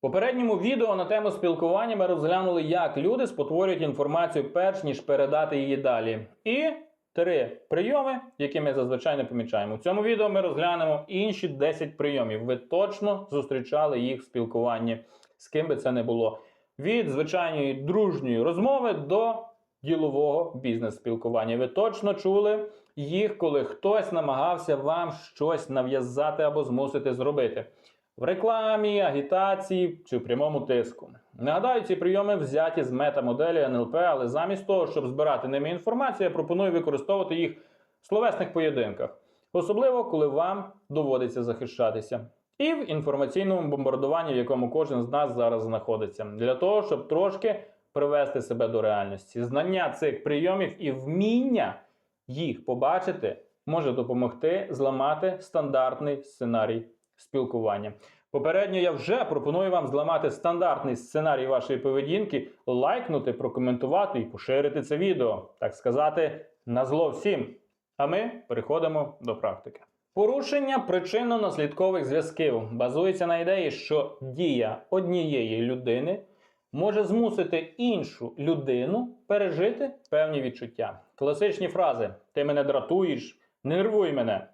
Попередньому відео на тему спілкування ми розглянули, як люди спотворюють інформацію перш ніж передати її далі. І три прийоми, які ми зазвичай не помічаємо. В цьому відео ми розглянемо інші 10 прийомів. Ви точно зустрічали їх в спілкуванні, з ким би це не було. Від звичайної дружньої розмови до ділового бізнес-спілкування. Ви точно чули їх, коли хтось намагався вам щось нав'язати або змусити зробити. В рекламі, агітації чи в прямому тиску. Нагадаю, ці прийоми взяті з метамоделі НЛП, але замість того, щоб збирати ними інформацію, я пропоную використовувати їх в словесних поєдинках, особливо коли вам доводиться захищатися. І в інформаційному бомбардуванні, в якому кожен з нас зараз знаходиться, для того, щоб трошки привести себе до реальності. Знання цих прийомів і вміння їх побачити може допомогти зламати стандартний сценарій спілкування. Попередньо я вже пропоную вам зламати стандартний сценарій вашої поведінки, лайкнути, прокоментувати і поширити це відео, так сказати, на зло всім. А ми переходимо до практики. Порушення причинно-наслідкових зв'язків базується на ідеї, що дія однієї людини може змусити іншу людину пережити певні відчуття. Класичні фрази: Ти мене дратуєш, нервуй мене.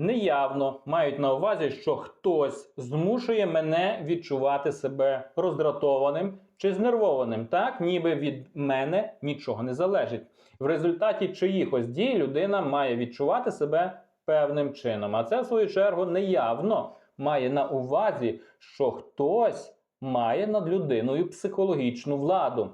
Неявно мають на увазі, що хтось змушує мене відчувати себе роздратованим чи знервованим, так ніби від мене нічого не залежить. В результаті чиїхось дій людина має відчувати себе певним чином. А це, в свою чергу, неявно має на увазі, що хтось має над людиною психологічну владу.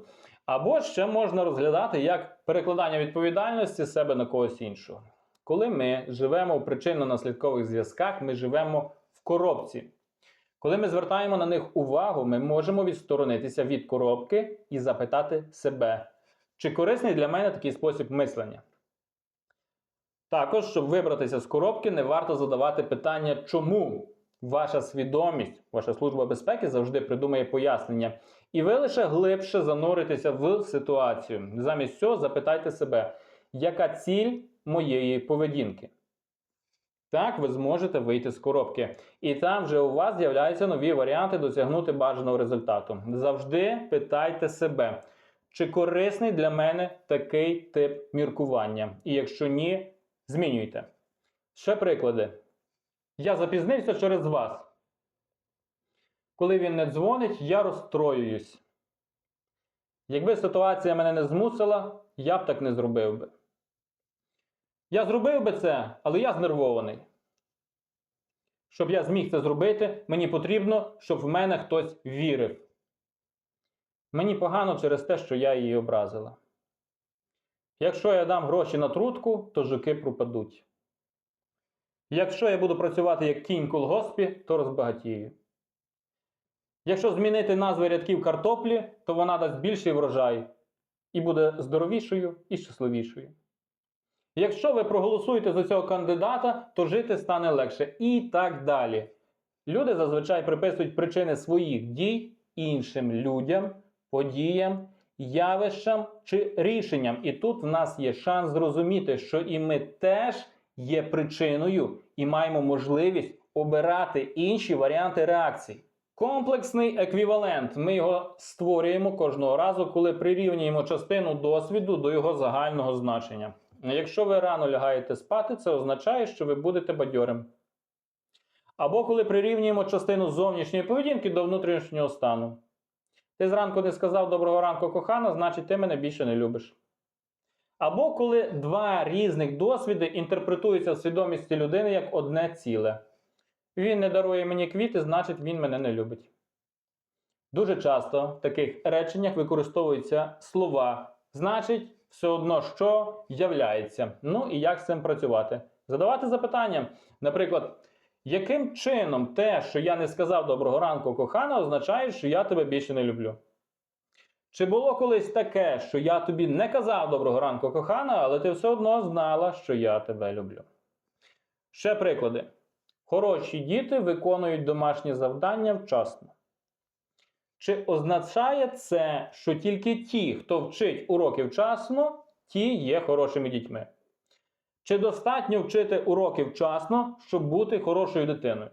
Або ще можна розглядати як перекладання відповідальності себе на когось іншого. Коли ми живемо в причинно-наслідкових зв'язках, ми живемо в коробці. Коли ми звертаємо на них увагу, ми можемо відсторонитися від коробки і запитати себе, чи корисний для мене такий спосіб мислення. Також, щоб вибратися з коробки, не варто задавати питання, чому ваша свідомість, ваша служба безпеки завжди придумає пояснення, і ви лише глибше зануритеся в ситуацію. Замість цього запитайте себе, яка ціль моєї поведінки. Так, ви зможете вийти з коробки. І там вже у вас з'являються нові варіанти досягнути бажаного результату. Завжди питайте себе, чи корисний для мене такий тип міркування. І якщо ні, змінюйте. Ще приклади. Я запізнився через вас. Коли він не дзвонить, я розстроююсь. Якби ситуація мене не змусила, я б так не зробив би. Я зробив би це, але я знервований. Щоб я зміг це зробити, мені потрібно, щоб в мене хтось вірив. Мені погано через те, що я її образила. Якщо я дам гроші на трутку, то жуки пропадуть. Якщо я буду працювати як кінь колгоспі, то розбагатію. Якщо змінити назви рядків картоплі, то вона дасть більший врожай і буде здоровішою і щасливішою. Якщо ви проголосуєте за цього кандидата, то жити стане легше. І так далі. Люди зазвичай приписують причини своїх дій іншим людям, подіям, явищам чи рішенням. І тут в нас є шанс зрозуміти, що і ми теж є причиною і маємо можливість обирати інші варіанти реакцій. Комплексний еквівалент. Ми його створюємо кожного разу, коли прирівнюємо частину досвіду до його загального значення. Якщо ви рано лягаєте спати, це означає, що ви будете бадьорим. Або коли прирівнюємо частину зовнішньої поведінки до внутрішнього стану. Ти зранку не сказав доброго ранку, кохана, значить ти мене більше не любиш. Або коли два різних досвіди інтерпретуються в свідомості людини як одне ціле. Він не дарує мені квіти, значить він мене не любить. Дуже часто в таких реченнях використовуються слова, значить, все одно що являється. Ну і як з цим працювати? Задавати запитання. Наприклад, яким чином те, що я не сказав доброго ранку, кохана, означає, що я тебе більше не люблю? Чи було колись таке, що я тобі не казав доброго ранку, кохана, але ти все одно знала, що я тебе люблю? Ще приклади. Хороші діти виконують домашні завдання вчасно. Чи означає це, що тільки ті, хто вчить уроки вчасно, ті є хорошими дітьми? Чи достатньо вчити уроки вчасно, щоб бути хорошою дитиною?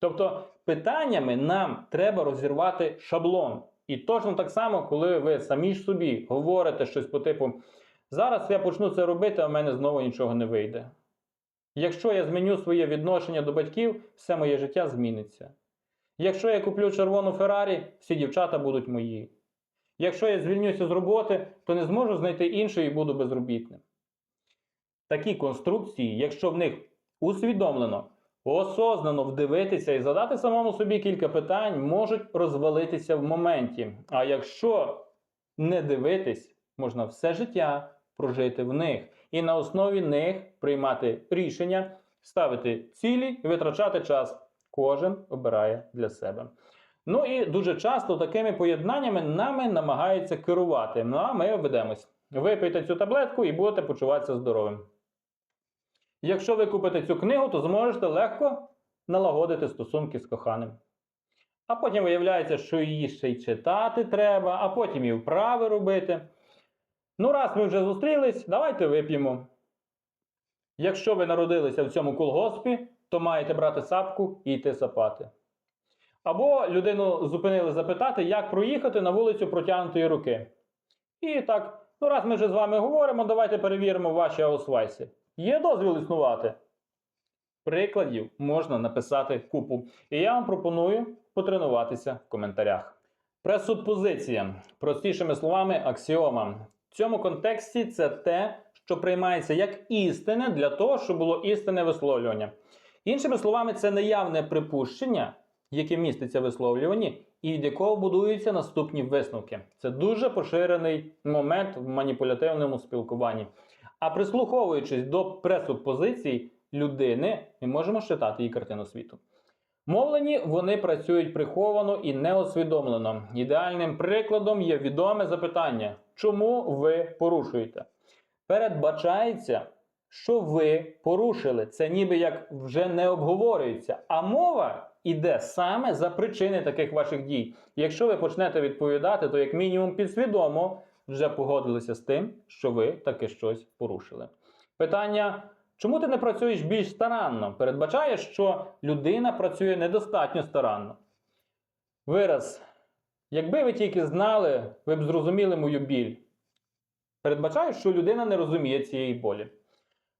Тобто питаннями нам треба розірвати шаблон. І точно так само, коли ви самі ж собі говорите щось по типу: зараз я почну це робити, а в мене знову нічого не вийде. Якщо я зміню своє відношення до батьків, все моє життя зміниться. Якщо я куплю червону Феррарі, всі дівчата будуть мої. Якщо я звільнюся з роботи, то не зможу знайти іншої і буду безробітним. Такі конструкції, якщо в них усвідомлено, осознано вдивитися і задати самому собі кілька питань, можуть розвалитися в моменті. А якщо не дивитись, можна все життя прожити в них і на основі них приймати рішення, ставити цілі і витрачати час. Кожен обирає для себе. Ну і дуже часто такими поєднаннями нами намагаються керувати. Ну а ми обведемось. Випийте цю таблетку і будете почуватися здоровим. Якщо ви купите цю книгу, то зможете легко налагодити стосунки з коханим. А потім виявляється, що її ще й читати треба, а потім і вправи робити. Ну, раз ми вже зустрілись, давайте вип'ємо. Якщо ви народилися в цьому колгоспі, то маєте брати сапку і йти сапати. Або людину зупинили запитати, як проїхати на вулицю протягнутої руки. І так, ну раз ми вже з вами говоримо, давайте перевіримо ваші аусвайси. Є дозвіл існувати? Прикладів можна написати купу. І я вам пропоную потренуватися в коментарях. Пресупозиція. Простішими словами, аксіома. В цьому контексті це те, що приймається як істине для того, щоб було істинне висловлювання. Іншими словами, це неявне припущення, яке міститься в висловлюванні, і від якого будуються наступні висновки. Це дуже поширений момент в маніпулятивному спілкуванні. А прислуховуючись до пресупозицій людини, ми можемо читати її картину світу. Мовлені вони працюють приховано і неосвідомлено. Ідеальним прикладом є відоме запитання, чому ви порушуєте? Передбачається, що ви порушили. Це ніби як вже не обговорюється. А мова іде саме за причини таких ваших дій. Якщо ви почнете відповідати, то як мінімум підсвідомо вже погодилися з тим, що ви таки щось порушили. Питання. Чому ти не працюєш більш старанно? Передбачає, що людина працює недостатньо старанно. Вираз. Якби ви тільки знали, ви б зрозуміли мою біль. Передбачаю, що людина не розуміє цієї болі.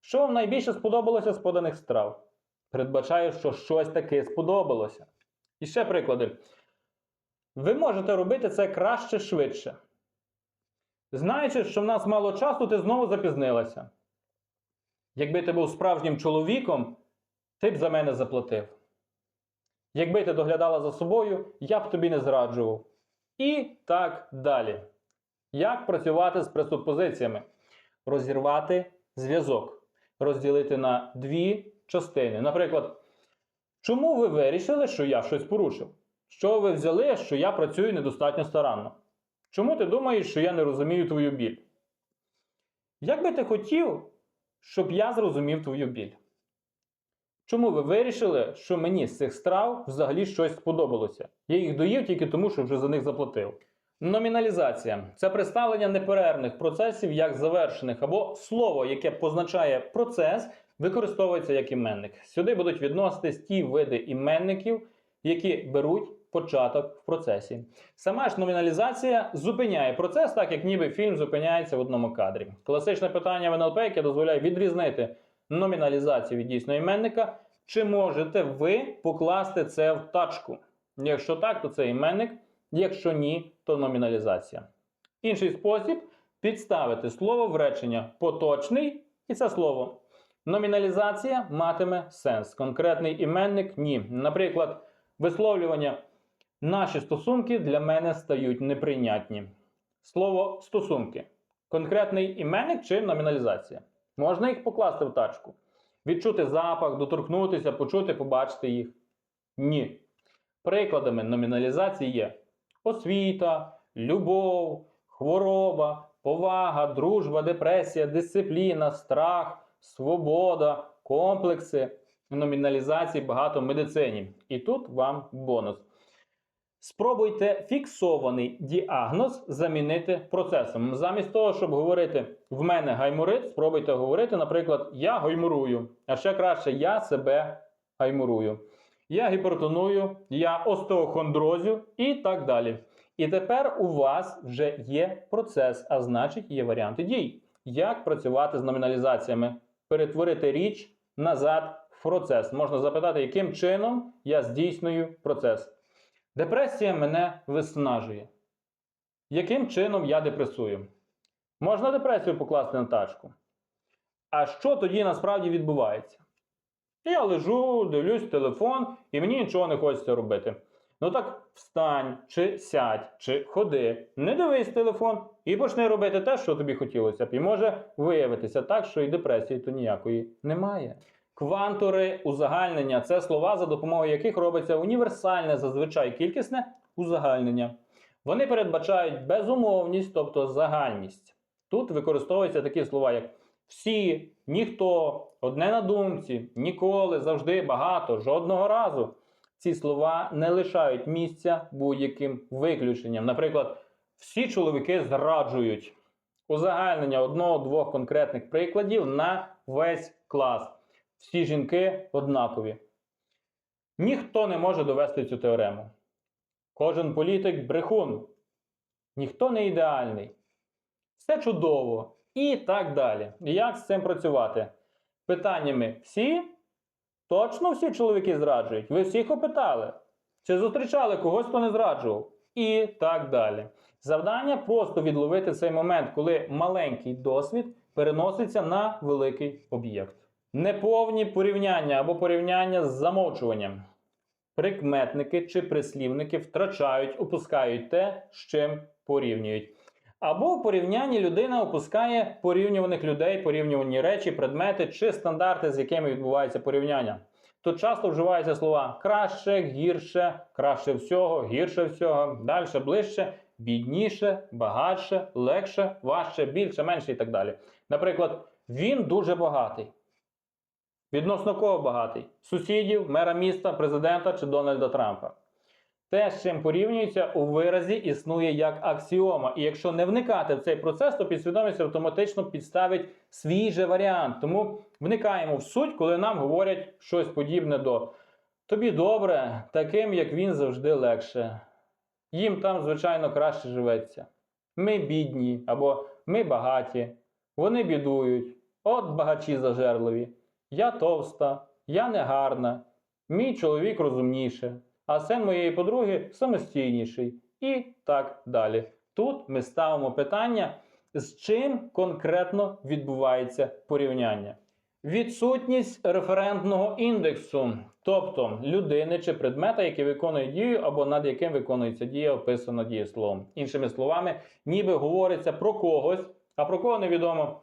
Що вам найбільше сподобалося з поданих страв? Передбачаю, що щось таке сподобалося. І ще приклади. Ви можете робити це краще швидше. Знаючи, що в нас мало часу, ти знову запізнилася. Якби ти був справжнім чоловіком, ти б за мене заплатив. Якби ти доглядала за собою, я б тобі не зраджував. І так далі. Як працювати з пресупозиціями? Розірвати зв'язок, розділити на дві частини. Наприклад, чому ви вирішили, що я щось порушив? Що ви взяли, що я працюю недостатньо старанно? Чому ти думаєш, що я не розумію твою біль? Як би ти хотів, щоб я зрозумів твою біль? Чому ви вирішили, що мені з цих страв взагалі щось сподобалося? Я їх доїв тільки тому, що вже за них заплатив. Номіналізація це представлення неперервних процесів як завершених, або слово, яке позначає процес, використовується як іменник. Сюди будуть відноситись ті види іменників, які беруть початок в процесі. Сама ж номіналізація зупиняє процес, так як ніби фільм зупиняється в одному кадрі. Класичне питання в НЛП, яке дозволяє відрізнити номіналізацію від дійсного іменника. Чи можете ви покласти це в тачку? Якщо так, то це іменник. Якщо ні, то номіналізація. Інший спосіб підставити слово в речення поточний, і це слово. Номіналізація матиме сенс. Конкретний іменник ні. Наприклад, висловлювання наші стосунки для мене стають неприйнятні. Слово стосунки. Конкретний іменник чи номіналізація. Можна їх покласти в тачку. Відчути запах, доторкнутися, почути, побачити їх. Ні. Прикладами номіналізації є освіта, любов, хвороба, повага, дружба, депресія, дисципліна, страх, свобода, комплекси. Номіналізації багато в медицині. І тут вам бонус. Спробуйте фіксований діагноз замінити процесом. Замість того, щоб говорити в мене гайморит, спробуйте говорити, наприклад, я гаймурую. А ще краще я себе гаймурую. Я гіпертоную, я остеохондрозю і так далі. І тепер у вас вже є процес, а значить є варіанти дій. Як працювати з номіналізаціями, перетворити річ назад в процес. Можна запитати, яким чином я здійснюю процес. Депресія мене виснажує. Яким чином я депресую? Можна депресію покласти на тачку. А що тоді насправді відбувається? Я лежу, дивлюсь телефон, і мені нічого не хочеться робити. Ну так встань, чи сядь, чи ходи, не дивись телефон і почни робити те, що тобі хотілося б. І може виявитися так, що і депресії то ніякої немає. Квантори узагальнення це слова, за допомогою яких робиться універсальне, зазвичай кількісне узагальнення. Вони передбачають безумовність, тобто загальність. Тут використовуються такі слова, як всі, ніхто, одне на думці, ніколи, завжди, багато, жодного разу. Ці слова не лишають місця будь-яким виключенням. Наприклад, всі чоловіки зраджують узагальнення одного-двох конкретних прикладів на весь клас. Всі жінки однакові. Ніхто не може довести цю теорему. Кожен політик брехун. Ніхто не ідеальний. Все чудово. І так далі. Як з цим працювати? Питаннями всі? Точно всі чоловіки зраджують? Ви всіх опитали? Чи зустрічали когось, хто не зраджував? І так далі. Завдання просто відловити цей момент, коли маленький досвід переноситься на великий об'єкт. Неповні порівняння або порівняння з замовчуванням. Прикметники чи прислівники втрачають, опускають те, з чим порівнюють. Або в порівнянні людина опускає порівнюваних людей, порівнювані речі, предмети чи стандарти, з якими відбувається порівняння. Тут часто вживаються слова краще, гірше, краще всього, гірше всього, далі, ближче, бідніше, багатше, легше, важче, більше, менше і так далі. Наприклад, він дуже багатий. Відносно кого багатий? Сусідів, мера міста, президента чи Дональда Трампа. Те, з чим порівнюється, у виразі існує як аксіома. І якщо не вникати в цей процес, то підсвідомість автоматично підставить свій же варіант. Тому вникаємо в суть, коли нам говорять щось подібне до тобі добре, таким як він завжди легше. Їм там, звичайно, краще живеться. Ми бідні або ми багаті, вони бідують, от багачі зажерливі. Я товста, я негарна, мій чоловік розумніше а син моєї подруги самостійніший. І так далі. Тут ми ставимо питання, з чим конкретно відбувається порівняння. Відсутність референтного індексу, тобто людини чи предмета, який виконує дію або над яким виконується дія, описана дієсловом. Іншими словами, ніби говориться про когось, а про кого невідомо.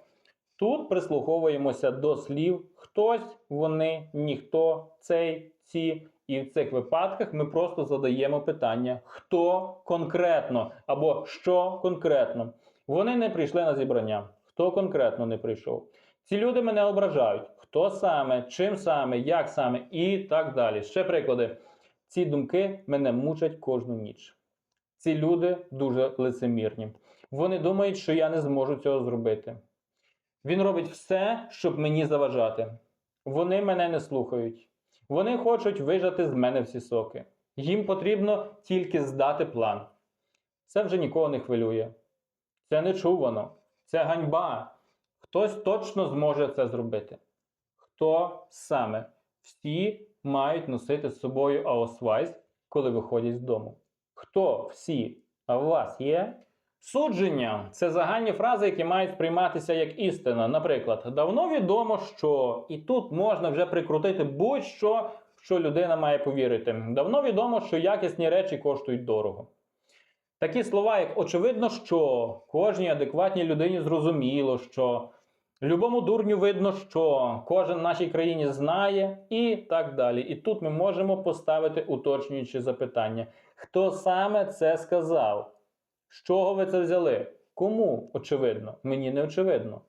Тут прислуховуємося до слів хтось, вони, ніхто, цей, ці. І в цих випадках ми просто задаємо питання, хто конкретно або що конкретно. Вони не прийшли на зібрання. Хто конкретно не прийшов? Ці люди мене ображають. Хто саме, чим саме, як саме і так далі. Ще приклади. Ці думки мене мучать кожну ніч. Ці люди дуже лицемірні. Вони думають, що я не зможу цього зробити. Він робить все, щоб мені заважати. Вони мене не слухають. Вони хочуть вижати з мене всі соки. Їм потрібно тільки здати план. Це вже нікого не хвилює. Це нечувано, це ганьба. Хтось точно зможе це зробити. Хто саме? Всі мають носити з собою аосвайс, коли виходять з дому. Хто всі? А у вас є? Судження це загальні фрази, які мають сприйматися як істина. Наприклад, давно відомо, що і тут можна вже прикрутити будь-що, що людина має повірити. Давно відомо, що якісні речі коштують дорого. Такі слова, як очевидно, що кожній адекватній людині зрозуміло, що любому дурню видно, що кожен в нашій країні знає, і так далі. І тут ми можемо поставити уточнюючі запитання: хто саме це сказав? З чого ви це взяли? Кому очевидно? Мені не очевидно.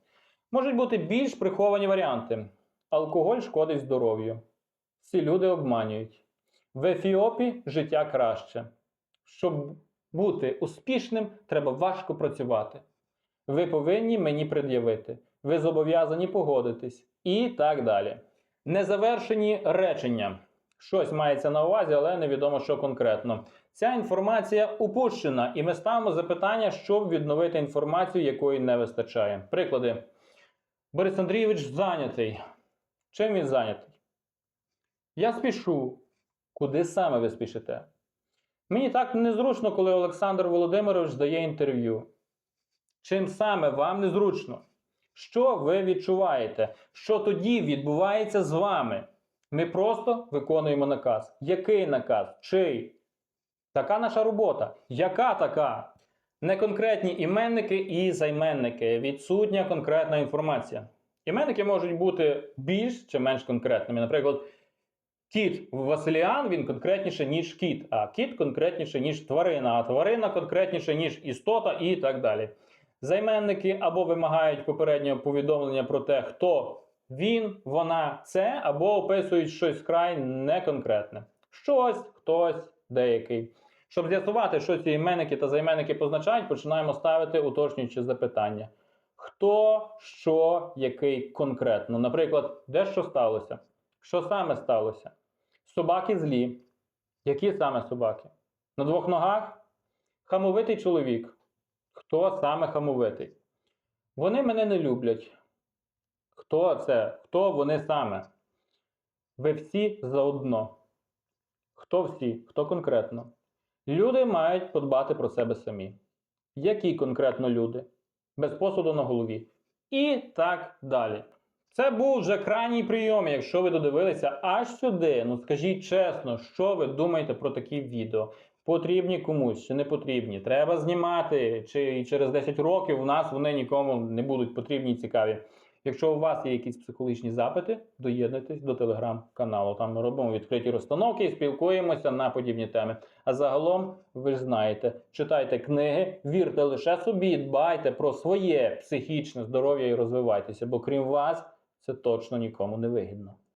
Можуть бути більш приховані варіанти. Алкоголь шкодить здоров'ю. Всі люди обманюють. В Ефіопі життя краще. Щоб бути успішним, треба важко працювати. Ви повинні мені пред'явити. Ви зобов'язані погодитись. І так далі. Незавершені речення. щось мається на увазі, але невідомо, що конкретно. Ця інформація упущена, і ми ставимо запитання, щоб відновити інформацію, якої не вистачає. Приклади. Борис Андрійович зайнятий. Чим він зайнятий? Я спішу. Куди саме ви спішите? Мені так незручно, коли Олександр Володимирович дає інтерв'ю. Чим саме вам незручно? Що ви відчуваєте? Що тоді відбувається з вами? Ми просто виконуємо наказ. Який наказ? Чий? Така наша робота. Яка така? Неконкретні іменники і займенники. Відсутня конкретна інформація. Іменники можуть бути більш чи менш конкретними. Наприклад, кіт Василіан він конкретніше, ніж кіт, а кіт конкретніше, ніж тварина, а тварина конкретніше, ніж істота і так далі. Займенники або вимагають попереднього повідомлення про те, хто він, вона, це, або описують щось край неконкретне. Щось, хтось, деякий. Щоб з'ясувати, що ці іменники та займенники позначають, починаємо ставити уточнюючі запитання. Хто, що, який конкретно. Наприклад, де що сталося? Що саме сталося? Собаки злі. Які саме собаки? На двох ногах? Хамовитий чоловік. Хто саме хамовитий? Вони мене не люблять. Хто це? Хто вони саме? Ви всі заодно. Хто всі? Хто конкретно? Люди мають подбати про себе самі. Які конкретно люди? Без посуду на голові. І так далі. Це був вже крайній прийом. Якщо ви додивилися аж сюди, ну скажіть чесно, що ви думаєте про такі відео? Потрібні комусь чи не потрібні? Треба знімати, чи через 10 років у нас вони нікому не будуть потрібні і цікаві. Якщо у вас є якісь психологічні запити, доєднуйтесь до телеграм-каналу. Там ми робимо відкриті розстановки і спілкуємося на подібні теми. А загалом, ви ж знаєте, читайте книги, вірте лише собі, дбайте про своє психічне здоров'я і розвивайтеся, бо крім вас, це точно нікому не вигідно.